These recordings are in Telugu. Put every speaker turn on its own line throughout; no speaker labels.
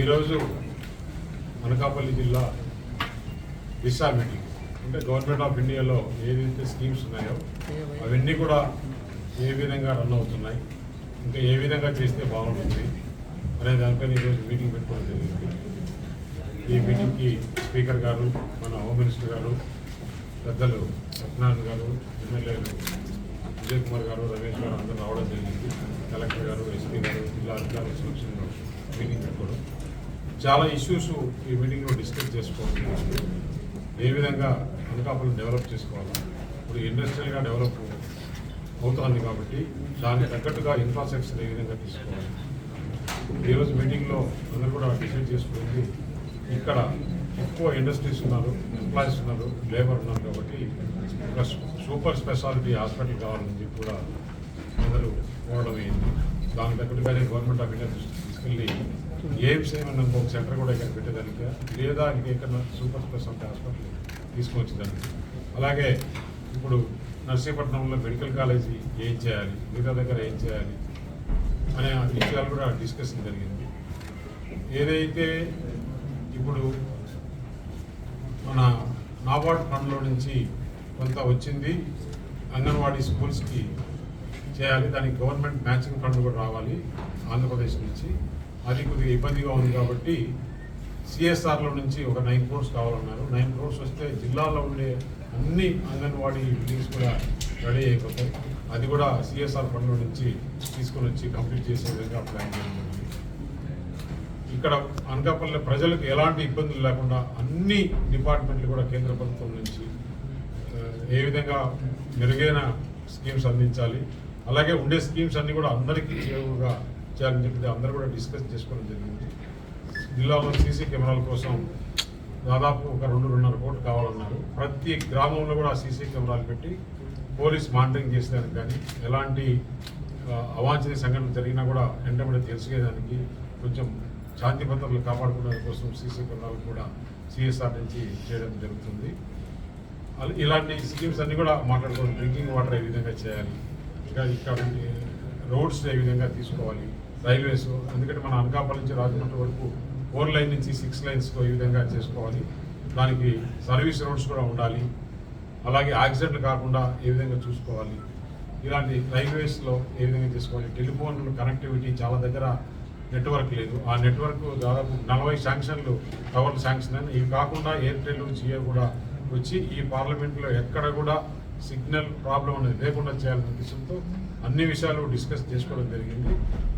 ఈరోజు అనకాపల్లి జిల్లా దిశా మీటింగ్. అంటే గవర్నమెంట్ ఆఫ్ ఇండియాలో ఏదైతే స్కీమ్స్ ఉన్నాయో అవన్నీ కూడా ఏ విధంగా రన్ అవుతున్నాయి ఇంకా ఏ విధంగా చేస్తే బాగుంటుంది అనే దానిపైన ఈరోజు మీటింగ్ పెట్టుకోవడం జరిగింది. ఈ మీటింగ్కి స్పీకర్ గారు మన హోమ్ మినిస్టర్ గారు పెద్దలు సత్యనారాయణ గారు ఎమ్మెల్యేలు విజయ్ కుమార్ గారు రమేష్ గారు అందరూ రావడం జరిగింది. కలెక్టర్ గారు ఎస్పీ గారు జిల్లా అధికారులు సమక్షంలో. చాలా ఇష్యూస్ ఈ మీటింగ్లో డిస్కస్ చేసుకోవాలి. ఏ విధంగా అనకాపల్లి డెవలప్ చేసుకోవాలి? ఇప్పుడు ఇండస్ట్రియల్గా డెవలప్ అవుతోంది కాబట్టి దానికి తగ్గట్టుగా ఇన్ఫ్రాస్ట్రక్చర్ ఏ విధంగా తీసుకోవాలి? ఈరోజు మీటింగ్లో అందరూ కూడా డిసైడ్ చేసుకుంది ఇక్కడ ఎక్కువ ఇండస్ట్రీస్ ఉన్నారు ఎంప్లాయీస్ ఉన్నారు లేబర్ ఉన్నారు కాబట్టి ఒక సూపర్ స్పెషాలిటీ హాస్పిటల్ కావాలని చెప్పి కూడా అందరూ కోరడం అయింది దానికి తగ్గట్టుగానే గవర్నమెంట్ ఆఫ్ ఇండియా తీసుకెళ్ళి ఎయిమ్స్ ఏమన్నా ఒక సెంటర్ కూడా ఇక్కడ పెట్టేదానికి? లేదా ఇంకెక్కడ సూపర్ స్పెషాలిటీ హాస్పిటల్ తీసుకొచ్చేదానికి అలాగే ఇప్పుడు నర్సీపట్నంలో మెడికల్ కాలేజీ ఏం చేయాలి? మిగతా దగ్గర ఏం చేయాలి? అనే విషయాలు కూడా డిస్కషన్ జరిగింది. ఏదైతే ఇప్పుడు మన నాబార్డ్ ఫండ్లో నుంచి కొంత వచ్చింది అంగన్వాడీ స్కూల్స్కి చేయాలి దానికి గవర్నమెంట్ మ్యాచింగ్ ఫండ్ కూడా రావాలి ఆంధ్రప్రదేశ్ నుంచి. అది కొద్దిగా ఇబ్బందిగా ఉంది కాబట్టి సిఎస్ఆర్లో నుంచి ఒక నైన్ క్రోర్స్ కావాలన్నారు. నైన్ క్రోర్స్ వస్తే జిల్లాలో ఉండే అన్ని అంగన్వాడీ బిల్డింగ్స్ కూడా రెడీ అయిపోతాయి. అది కూడా సిఎస్ఆర్ ఫండ్లో నుంచి తీసుకొని వచ్చి కంప్లీట్ చేసే విధంగా ప్లాన్ చేయడం ఇక్కడ అనకాపల్లి ప్రజలకు ఎలాంటి ఇబ్బందులు లేకుండా అన్ని డిపార్ట్మెంట్లు కూడా కేంద్ర ప్రభుత్వం నుంచి ఏ విధంగా మెరుగైన స్కీమ్స్ అందించాలి. అలాగే ఉండే స్కీమ్స్ అన్నీ కూడా అందరికీ చేరువుగా చేయాలని చెప్పి అందరూ కూడా డిస్కస్ చేసుకోవడం జరిగింది. జిల్లాలో సీసీ కెమెరాల కోసం దాదాపు ఒక రెండు రెండున్నర కోట్లు కావాలన్నారు. ప్రతి గ్రామంలో కూడా సీసీ కెమెరాలు పెట్టి పోలీస్ మానిటరింగ్ చేసేదానికి కానీ ఎలాంటి అవాంఛనీయ సంఘటనలు జరిగినా కూడా వెంటబడి తెలుసుకేదానికి కొంచెం శాంతి భద్రతలు కాపాడుకునే కోసం సీసీ కెమెరాలు కూడా సిఎస్ఆర్ నుంచి చేయడం జరుగుతుంది. ఇలాంటి స్కీమ్స్ అన్నీ కూడా మాట్లాడుకోవాలి. డ్రింకింగ్ వాటర్ ఏ విధంగా చేయాలి? ఇంకా ఇక్కడ రోడ్స్ ఏ విధంగా తీసుకోవాలి? రైల్వేస్ ఎందుకంటే మన అనకాపల్లి నుంచి రాజమండ్రి వరకు ఫోర్ లైన్ నుంచి సిక్స్ లైన్స్తో ఏ విధంగా చేసుకోవాలి. దానికి సర్వీస్ రోడ్స్ కూడా ఉండాలి. అలాగే యాక్సిడెంట్లు కాకుండా ఏ విధంగా చూసుకోవాలి. ఇలాంటి రైల్వేస్లో ఏ విధంగా చేసుకోవాలి. టెలిఫోన్ కనెక్టివిటీ చాలా దగ్గర నెట్వర్క్ లేదు. ఆ నెట్వర్క్ దాదాపు నలభై శాంక్షన్లు టవర్లు శాంక్షన్ అని ఇవి కాకుండా ఎయిర్టెల్ జియో కూడా వచ్చి ఈ పార్లమెంట్లో ఎక్కడ కూడా సిగ్నల్ ప్రాబ్లం అనేది లేకుండా చేయాలనే ఉద్దేశంతో అన్ని విషయాలు డిస్కస్ చేసుకోవడం జరిగింది.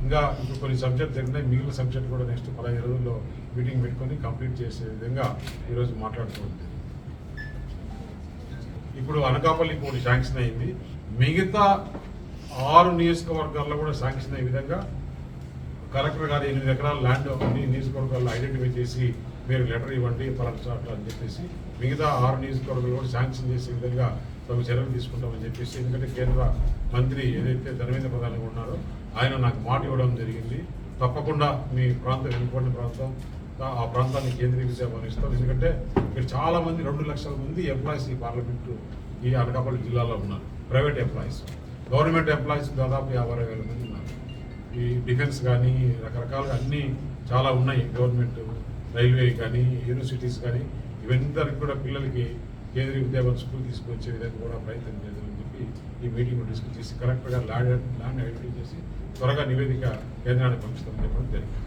ఇంకా ఇంకా కొన్ని సబ్జెక్ట్ జరిగినాయి. మిగిలిన సబ్జెక్ట్ కూడా నెక్స్ట్ పదహైదు రోజుల్లో మీటింగ్ పెట్టుకొని కంప్లీట్ చేసే విధంగా ఈరోజు మాట్లాడుకోవడం జరిగింది. ఇప్పుడు అనకాపల్లి ఒకటి శాంక్షన్ అయింది. మిగతా ఆరు నియోజకవర్గాల్లో కూడా శాంక్షన్ అయ్యే విధంగా కలెక్టర్ గారు ఎనిమిది ఎకరాల ల్యాండ్ అన్ని నియోజకవర్గాల్లో ఐడెంటిఫై చేసి మీరు లెటర్ ఇవ్వండి పలానా చోట్ల అని చెప్పేసి మిగతా ఆరు నియోజకవర్గాలు కూడా శాంక్షన్ చేసే విధంగా తగు చర్యలు తీసుకుంటామని చెప్పేసి ఎందుకంటే కేంద్ర మంత్రి ఏదైతే ధర్మేంద్ర ప్రధాని ఉన్నారో ఆయన నాకు మాట ఇవ్వడం జరిగింది. తప్పకుండా మీ ప్రాంతం వెనుకబడిన ప్రాంతం ఆ- ప్రాంతాన్ని కేంద్రీకృత ఇస్తారు ఎందుకంటే ఇక్కడ చాలామంది రెండు లక్షల మంది ఎంప్లాయీస్ ఈ పార్లమెంటు ఈ అనకాపల్లి జిల్లాలో ఉన్నారు. ప్రైవేట్ ఎంప్లాయీస్ గవర్నమెంట్ ఎంప్లాయీస్ దాదాపు యాభై వేల మంది ఉన్నారు. ఈ డిఫెన్స్ కానీ రకరకాలుగా అన్ని చాలా ఉన్నాయి. గవర్నమెంట్ రైల్వే కానీ యూనివర్సిటీస్ కానీ ఇవన్నీ కూడా పిల్లలకి కేంద్రీయ విద్యాభవన్ స్కూల్ తీసుకొచ్చే విధంగా కూడా ప్రయత్నం చేద్దామని చెప్పి ఈ మీటింగ్ డిస్కస్ చేసి కరెక్ట్గా గారు ల్యాండ్ ల్యాండ్ ఐడెంటిఫై చేసి త్వరగా నివేదిక కేంద్రానికి పంపిస్తామని చెప్పడం జరిగింది.